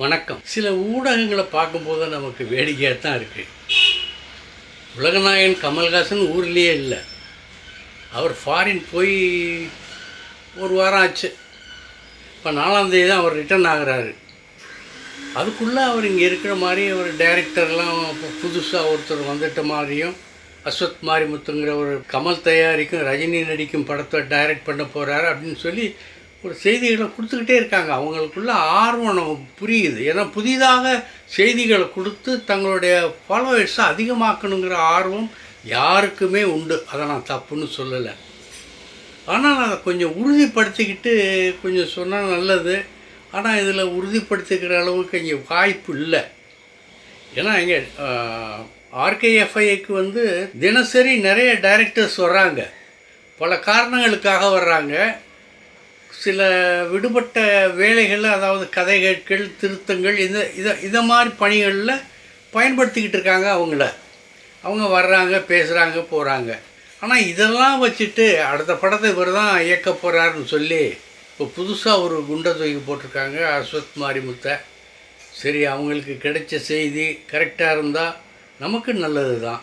வணக்கம். சில ஊடகங்களை பார்க்கும்போது நமக்கு வேடிக்கையாக தான் இருக்குது உலகநாயகன் கமல்ஹாசன் ஊர்லேயே இல்லை. அவர் ஃபாரின் போய் ஒரு வாரம் ஆச்சு. இப்போ நாலாந்தேதி தான் அவர் ரிட்டர்ன் ஆகுறாரு. அதுக்குள்ளே அவர் இங்கே இருக்கிற மாதிரி ஒரு டைரக்டர்லாம் புதுசாக ஒருத்தர் வந்துட்ட மாதிரியும் அஸ்வத் மாரிமுத்துங்கிற ஒரு கமல் தயாரிக்கும் ரஜினி நடிக்கும் படத்தை டைரக்ட் பண்ண போகிறாரு அப்படின்னு சொல்லி ஒரு செய்திகளை கொடுத்துக்கிட்டே இருக்காங்க. அவங்களுக்குள்ள ஆர்வம் நம்ம புரியுது. ஏன்னா புதிதாக செய்திகளை கொடுத்து தங்களுடைய ஃபாலோவர்ஸை அதிகமாக்கணுங்கிற ஆர்வம் யாருக்குமே உண்டு. அதை நான் தப்புன்னு சொல்லலை. ஆனால் அதை கொஞ்சம் உறுதிப்படுத்திக்கிட்டு கொஞ்சம் சொன்னால் நல்லது. ஆனால் இதில் உறுதிப்படுத்திக்கிற அளவுக்கு இங்கே வாய்ப்பு இல்லை. ஏன்னா இங்கே ஆர்கேஎஃப்ஐக்கு வந்து தினசரி நிறைய டைரக்டர்ஸ் வர்றாங்க. பல காரணங்களுக்காக வர்றாங்க. சில விடுபட்ட வேலைகள் அதாவது கதைகள் திருத்தங்கள் இந்த இதை இதை மாதிரி பணிகளில் பயன்படுத்திக்கிட்டு இருக்காங்க அவங்கள. அவங்க வர்றாங்க பேசுகிறாங்க போகிறாங்க ஆனால் இதெல்லாம் வச்சுட்டு அடுத்த படத்தை இவர் தான் இயக்க போகிறாருன்னு சொல்லி இப்போ புதுசாக ஒரு குண்டை தூக்கி போட்டிருக்காங்க அஸ்வத் மாரிமுத்தை. சரி அவங்களுக்கு கிடைச்ச செய்தி கரெக்டாக இருந்தால் நமக்கு நல்லது தான்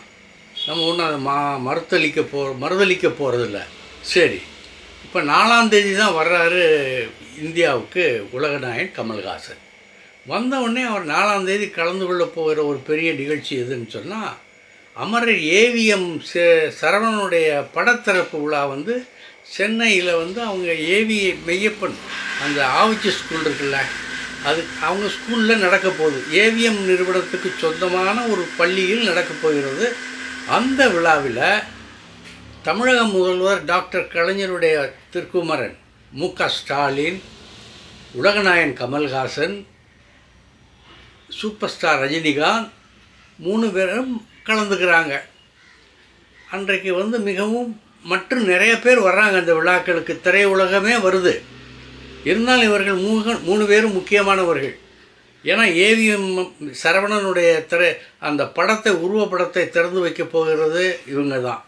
நம்ம ஒன்றும் அதை மா மறுத்தளிக்க போ மறுதளிக்க போகிறதில்ல சரி. இப்போ நாலாம் தேதி தான் வர்றாரு இந்தியாவுக்கு உலகநாயகன் கமல்ஹாசன். வந்த உடனே அவர் நாலாம் தேதி கலந்து கொள்ள போகிற ஒரு பெரிய நிகழ்ச்சி எதுன்னு சொன்னால் அமரர் ஏவிஎம் செ சரவணனுடைய படத்திறப்பு விழா வந்து சென்னையில் வந்து அவங்க ஏவி மெய்யப்பன் அந்த ஆவிச்சி ஸ்கூல் இருக்குல்ல அது அவங்க ஸ்கூலில் நடக்க போகுது. ஏவிஎம் நிறுவனத்துக்கு சொந்தமான ஒரு பள்ளியில் நடக்க போகிறது. அந்த விழாவில் தமிழக முதல்வர் டாக்டர் கலைஞருடைய திருக்குமரன் மு க ஸ்டாலின் உலகநாயன் கமல்ஹாசன் சூப்பர் ஸ்டார் ரஜினிகாந்த் மூணு பேரும் கலந்துக்கிறாங்க. அன்றைக்கு வந்து மிகவும் மற்றும் நிறைய பேர் வர்றாங்க அந்த விழாக்களுக்கு. திரையுலகமே வருது. இருந்தாலும் இவர்கள் மூக மூணு பேரும் முக்கியமானவர்கள். ஏன்னா ஏவிஎம் சரவணனுடைய திரை அந்த படத்தை உருவப்படத்தை திறந்து வைக்க போகிறது இவங்க தான்.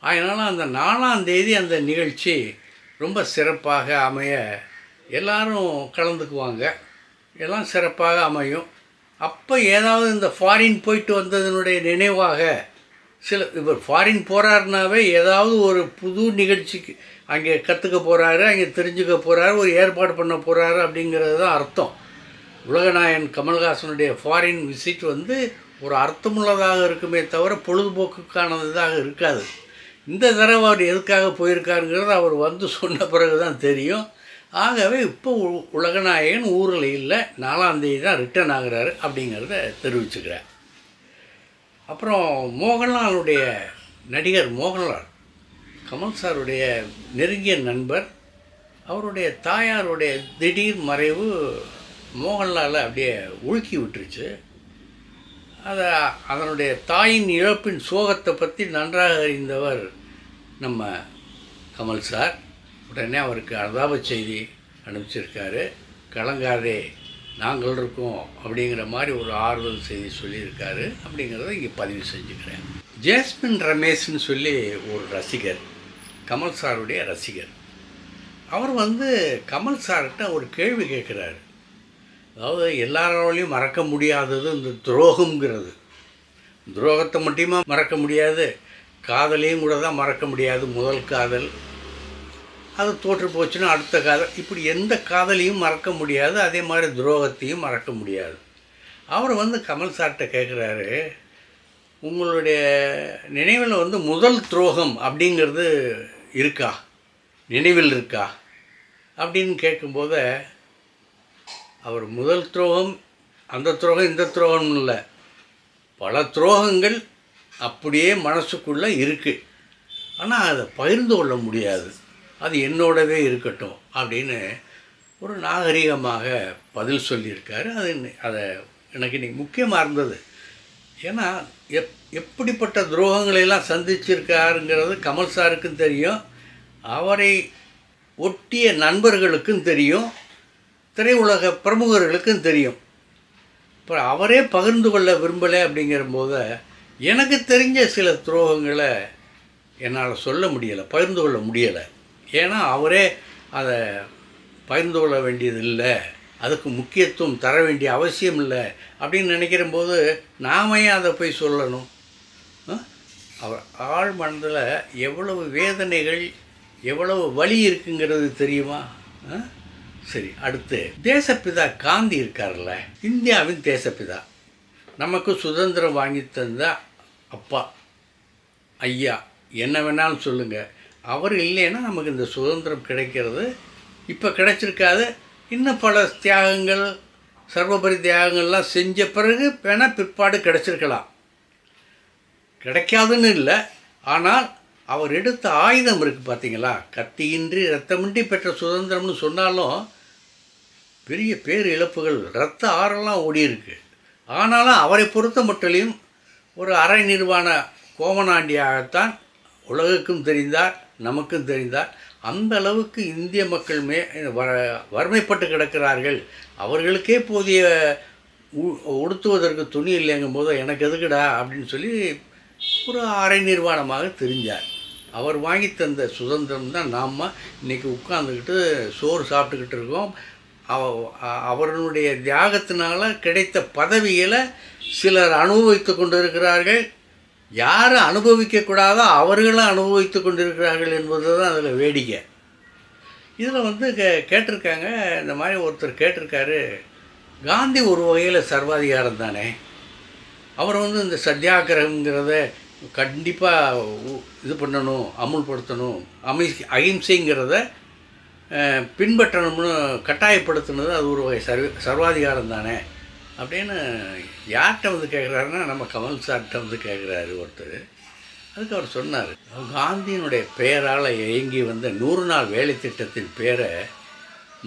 அதனால் அந்த நாலாம் தேதி அந்த நிகழ்ச்சி ரொம்ப சிறப்பாக அமைய எல்லாரும் கலந்துக்குவாங்க. எல்லாம் சிறப்பாக அமையும். அப்போ ஏதாவது இந்த ஃபாரின் போயிட்டு வந்ததனுடைய நினைவாக சில இவர் ஃபாரின் போகிறாருனாவே ஏதாவது ஒரு புது நிகழ்ச்சிக்கு அங்கே கற்றுக்க போகிறாரு அங்கே தெரிஞ்சுக்க போகிறாரு ஒரு ஏற்பாடு பண்ண போகிறாரு அப்படிங்கிறது தான் அர்த்தம். உலகநாயகன் கமல்ஹாசனுடைய ஃபாரின் விசிட் வந்து ஒரு அர்த்தமுள்ளதாக இருக்குமே தவிர பொழுதுபோக்குக்கானதாக இருக்காது. இந்த தடவை அவர் எதுக்காக போயிருக்காருங்கிறது அவர் வந்து சொன்ன பிறகு தான் தெரியும். ஆகவே இப்போ உ- உலகநாயகன் ஊரில் இல்லை நாலாந்தேதி தான் ரிட்டர்ன் ஆகிறாரு அப்படிங்கிறத தெரிவிச்சுக்கிறார் அப்புறம் மோகன்லாலுடைய நடிகர் மோகன்லால் கமல் சாருடைய நெருங்கிய நண்பர் அவருடைய தாயாருடைய திடீர் மறைவு மோகன்லாலை அப்படியே உலுக்கி விட்டுருச்சு. அதை அதனுடைய தாயின் இழப்பின் சோகத்தை பற்றி நன்றாக அறிந்தவர் நம்ம கமல் சார். உடனே அவருக்கு அனுதாப செய்தி அனுப்பிச்சிருக்காரு. கலங்காதே நாங்கள் இருக்கோம் அப்படிங்கிற மாதிரி ஒரு ஆறுதல் செய்தி சொல்லியிருக்காரு. அப்படிங்கிறத இங்கே பதிவு செஞ்சுக்கிறேன். ஜேஸ்மின் ரமேஷ்னு சொல்லி ஒரு ரசிகர் கமல் சாருடைய ரசிகர். அவர் வந்து கமல் சார்கிட்ட ஒரு கேள்வி கேட்குறாரு. அதாவது எல்லாராலையும் மறக்க முடியாதது இந்த துரோகம்ங்கிறது. துரோகத்தை மட்டுமே மறக்க முடியாது? காதலையும் கூட தான் மறக்க முடியாது முதல் காதல். அது தோற்று போச்சுன்னா அடுத்த காதல். இப்படி எந்த காதலையும் மறக்க முடியாது அதே மாதிரி துரோகத்தையும் மறக்க முடியாது. அவர் வந்து கமல் சார்கிட்ட கேட்குறாரு உங்களுடைய நினைவில் வந்து முதல் துரோகம் அப்படிங்கிறது இருக்கா? நினைவில் இருக்கா? அப்படின்னு கேட்கும்போது அவர் முதல் துரோகம் அந்த துரோகம் இந்த துரோகம் இல்லை. பல துரோகங்கள் அப்படியே மனசுக்குள்ளே இருக்குது ஆனால் அதை பகிர்ந்து கொள்ள முடியாது. அது என்னோடவே இருக்கட்டும் அப்படின்னு ஒரு நாகரிகமாக பதில் சொல்லியிருக்காரு. அது அதை எனக்கு இன்னைக்கு முக்கியமாக இருந்தது. ஏன்னா எப் எப்படிப்பட்ட துரோகங்களை எல்லாம் சந்திச்சிருக்காருங்கிறது கமல் சாருக்கும் தெரியும். அவரை ஒட்டிய நண்பர்களுக்கும் தெரியும். திரையுலக பிரமுகர்களுக்கும் தெரியும். இப்போ அவரே பகிர்ந்து கொள்ள விரும்பலை அப்படிங்கிற போது எனக்கு தெரிஞ்ச சில துரோகங்களை என்னால் சொல்ல முடியலை பகிர்ந்து கொள்ள முடியலை. ஏன்னா அவரே அதை பகிர்ந்து கொள்ள வேண்டியது இல்லை அதுக்கு முக்கியத்துவம் தர வேண்டிய அவசியம் இல்லை அப்படின்னு நினைக்கிற போது நாம ஏன் அதை போய் சொல்லணும்? அவர் ஆழ் மனதில் எவ்வளவு வேதனைகள் எவ்வளவு வலி இருக்குங்கிறது தெரியுமா? ஆ? சரி அடுத்து. தேசப்பிதா காந்தி இருக்கார்ல இந்தியாவின் தேசப்பிதா. நமக்கு சுதந்திரம் வாங்கி தந்த அப்பா ஐயா என்ன வேணாலும் சொல்லுங்கள் அவர் இல்லைன்னா நமக்கு இந்த சுதந்திரம் கிடைக்கிறது. இப்போ கிடைச்சிருக்காது. இன்னும் பல தியாகங்கள் சர்வபரி தியாகங்கள்லாம் செஞ்ச பிறகு வேணால் பிற்பாடு கிடச்சிருக்கலாம். கிடைக்காதுன்னு இல்லை. ஆனால் அவர் எடுத்த ஆயுதம் இருக்குது பார்த்தீங்களா கத்தியின்றி ரத்தமின்றி பெற்ற சுதந்திரம்னு சொன்னாலும் பெரிய பேர் இழப்புகள் ரத்த ஆறெல்லாம் ஓடி இருக்கு ஆனாலும் அவரை பொறுத்த மட்டிலையும் ஒரு அரை நிர்வாண கோமனாண்டியாகத்தான் உலகுக்கும் தெரிந்தார் நமக்கும் தெரிந்தார். அந்த அளவுக்கு இந்திய மக்கள் மே வ வறுமைப்பட்டு கிடக்கிறார்கள். அவர்களுக்கே போதிய உ- உடுத்துவதற்கு துணி இல்லைங்கும் போது எனக்கு எதுக்குடா அப்படின்னு சொல்லி ஒரு அரை நிர்வாணமாக தெரிஞ்சார். அவர் வாங்கி தந்த சுதந்திரம் தான் நாம் இன்றைக்கி உட்காந்துக்கிட்டு சோறு சாப்பிட்டுக்கிட்டு இருக்கோம். அவ- அ- தியாகத்தினால் தியாகத்தினால கிடைத்த பதவிகளை சிலர் அனுபவித்து கொண்டிருக்கிறார்கள். யார் அனுபவிக்கக்கூடாதோ அவர்களும் அனுபவித்து கொண்டிருக்கிறார்கள் என்பது தான் அதில் வேடிக்கை. இதில் வந்து கே கேட்டிருக்காங்க இந்த மாதிரி ஒருத்தர் கேட்டிருக்காரு காந்தி ஒரு வகையில் சர்வாதிகாரம் தானே. அவர் வந்து இந்த சத்தியாகிரகங்கிறத கண்டிப்பாக இது பண்ணணும் அமுல்படுத்தணும் அமை அகிம்சைங்கிறத பின்பற்றணும்னு கட்டாயப்படுத்துனது அது ஒரு வகை சர்வ சர்வாதிகாரம் தானே. அப்படின்னு யார்கிட்ட வந்து கேட்குறாருன்னா நம்ம கமல் சார்கிட்ட வந்து கேட்குறாரு ஒருத்தர். அதுக்கு அவர் சொன்னார். காந்தியினுடைய பெயரால் இயங்கி வந்த நூறு நாள் வேலை திட்டத்தின் பேரை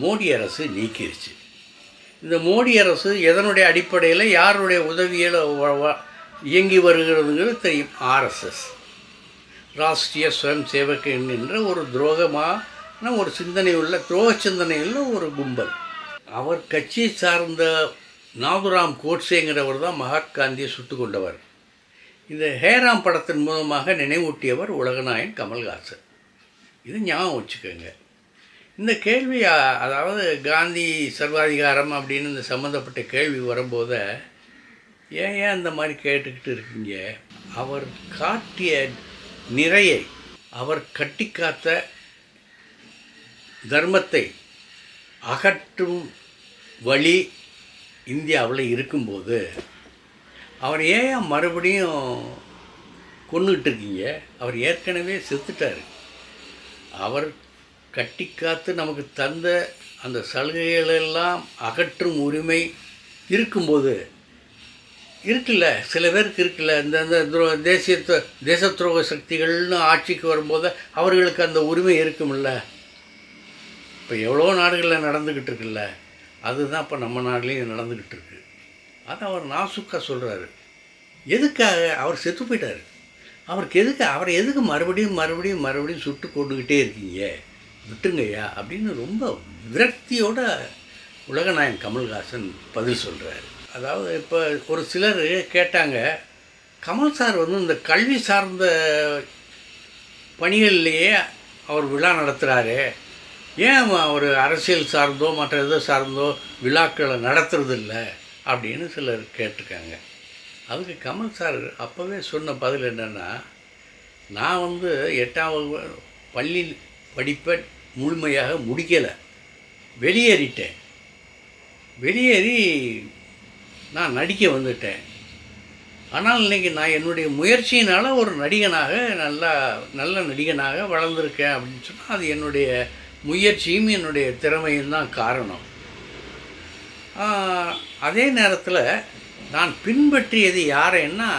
மோடி அரசு நீக்கிருச்சு. இந்த மோடி அரசு எதனுடைய அடிப்படையில் யாருடைய உதவியில் இயங்கி வருகிறதுங்கிறது தெரியும். ஆர்எஸ்எஸ் ராஷ்ட்ரிய சுயம் சேவக் என்கின்ற ஒரு துரோகமாக ஆனால் ஒரு சிந்தனை உள்ள துரோக சிந்தனையுள்ள ஒரு கும்பல். அவர் கட்சியை சார்ந்த நாதுராம் கோட்சேங்கிறவர் தான் மகாத்காந்தியை சுட்டு கொண்டவர். இந்த ஹேராம் படத்தின் மூலமாக நினைவூட்டியவர் உலகநாயன் கமல்ஹாசன். இது ஞாபகம் வச்சுக்கோங்க. இந்த கேள்வி அதாவது காந்தி சர்வாதிகாரம் அப்படின்னு இந்த சம்மந்தப்பட்ட கேள்வி வரும்போது ஏன் ஏன் இந்த மாதிரி கேட்டுக்கிட்டு இருக்கீங்க? அவர் காட்டிய நிறையை அவர் கட்டி காத்த தர்மத்தை அகற்றும் வழி இந்தியாவில் இருக்கும்போது அவர் ஏன் மறுபடியும் கொண்டுகிட்டு இருக்கீங்க அவர் ஏற்கனவே செத்துட்டார். அவர் கட்டி காத்து நமக்கு தந்த அந்த சலுகைகளெல்லாம் அகற்றும் உரிமை இருக்கும்போது இருக்குல்ல? சில பேருக்கு இருக்குல்ல? இந்த இந்த துரோ தேசிய தேச துரோக சக்திகள்னு ஆட்சிக்கு வரும்போது அவர்களுக்கு அந்த உரிமை இருக்குமில்ல இப்போ எவ்வளோ நாடுகளில் நடந்துக்கிட்டு இருக்குல்ல அதுதான் இப்போ நம்ம நாடுலேயும் நடந்துக்கிட்டு இருக்கு அதை அவர் நாசுக்கா சொல்கிறாரு எதுக்காக அவர் செத்து போயிட்டார்? அவருக்கு எதுக்கு அவரை எதுக்கு மறுபடியும் மறுபடியும் மறுபடியும் சுட்டு கொண்டுக்கிட்டே இருக்கீங்க? விட்டுருங்கய்யா அப்படின்னு ரொம்ப விரக்தியோட உலகநாயகன் கமல்ஹாசன் பதில் சொல்கிறாரு அதாவது இப்போ ஒரு சிலர் கேட்டாங்க கமல் சார் வந்து இந்த கல்வி சார்ந்த பணிகள்லேயே அவர் விழா நடத்துகிறாரு ஏன் ஒரு அரசியல் சார்ந்தோ மற்ற எதோ சார்ந்தோ விழாக்களை நடத்துறதில்ல அப்படின்னு சிலர் கேட்டிருக்காங்க. அதுக்கு கமல் சார் அப்போவே சொன்ன பதில் என்னென்னா நான் வந்து எட்டாம் வகுப்பு பள்ளி படிப்பை முழுமையாக முடிக்கலை. வெளியேறிட்டேன். வெளியேறி நான் நடிக்க வந்துட்டேன். ஆனால் இன்னைக்கு நான் என்னுடைய முயற்சியினால் ஒரு நடிகனாக நல்லா நல்ல நடிகனாக வளர்ந்துருக்கேன் அப்படின்னு சொன்னால் அது என்னுடைய முயற்சியும் என்னுடைய திறமையும் தான் காரணம் அதே நேரத்தில் நான் பின்பற்றியது யாரைன்னா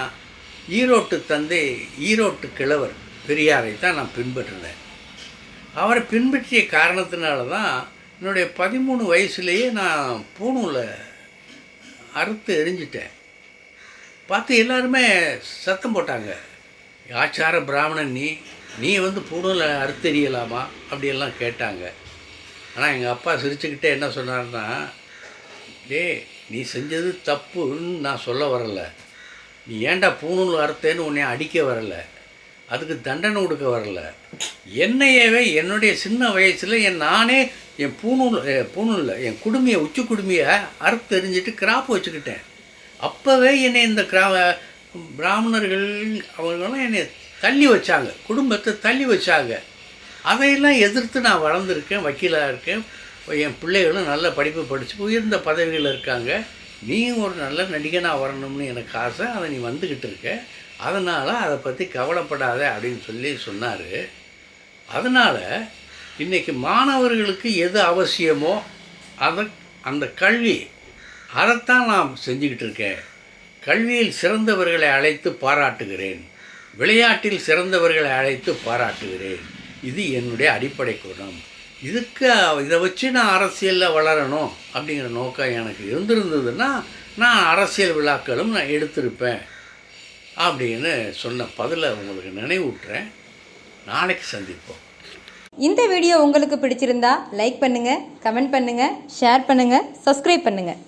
ஈரோட்டு தந்தை ஈரோட்டு கிழவர் பெரியாரை தான் நான் பின்பற்றினேன். அவரை பின்பற்றிய காரணத்தினால தான் என்னுடைய பதிமூணு வயசுலேயே நான் பூணூலை அறுத்து எரிஞ்சிட்டேன். பார்த்து எல்லாருமே சத்தம் போட்டாங்க. ஆச்சார பிராமணன் நீ நீ வந்து பூணூலை அறுத்தெறியலாமா? அப்படியெல்லாம் கேட்டாங்க. ஆனால் எங்கள் அப்பா சிரிச்சுக்கிட்டே என்ன சொன்னார்னா டேய் நீ செஞ்சது தப்புன்னு நான் சொல்ல வரல. நீ ஏன்டா பூணூல் அறுத்தேன்னு உன்னை அடிக்க வரல? அதுக்கு தண்டனை கொடுக்க வரல. என்னையவே என்னுடைய சின்ன வயசில் என் நானே என் பூணூல் அஹ், என் குடுமையை உச்சி குடுமையை அறுத்தெறிஞ்சிட்டு கிராப் வச்சுக்கிட்டேன். அப்போவே என்னை இந்த கிரா பிராமணர்கள் அவங்களாம் என்னை தள்ளி வச்சாங்க. குடும்பத்தை தள்ளி வச்சாங்க. அதையெல்லாம் எதிர்த்து நான் வளர்ந்துருக்கேன் வக்கீலாக இருக்கேன். என் பிள்ளைகளும் நல்ல படிப்பு படித்து உயர்ந்த பதவிகளில் இருக்காங்க. நீயும் ஒரு நல்ல நடிகனாக வரணும்னு எனக்கு ஆசை. அதை நீ வந்துக்கிட்டு இருக்க. அதனால் அதை பற்றி கவலைப்படாத அப்படின்னு சொல்லி சொன்னார். அதனால் இன்றைக்கி மாணவர்களுக்கு எது அவசியமோ அதை அந்த கல்வி அதைத்தான் நான் செஞ்சுக்கிட்டு இருக்கேன். கல்வியில் சிறந்தவர்களை அழைத்து பாராட்டுகிறேன். விளையாட்டில் சிறந்தவர்களை அழைத்து பாராட்டுகிறேன். இது என்னுடைய அடிப்படை குணம். இதுக்கு இதை வச்சு நான் அரசியலில் வளரணும் அப்படிங்கிற நோக்கம் எனக்கு இருந்திருந்ததுன்னா நான் அரசியல் விழாக்களும் நான் எடுத்திருப்பேன் அப்படின்னு சொன்ன பதிலை உங்களுக்கு நினைவூட்டுறேன். நாளைக்கு சந்திப்போம். இந்த வீடியோ உங்களுக்கு பிடிச்சிருந்தா லைக் பண்ணுங்கள் கமெண்ட் பண்ணுங்கள் ஷேர் பண்ணுங்கள் சப்ஸ்கிரைப் பண்ணுங்கள்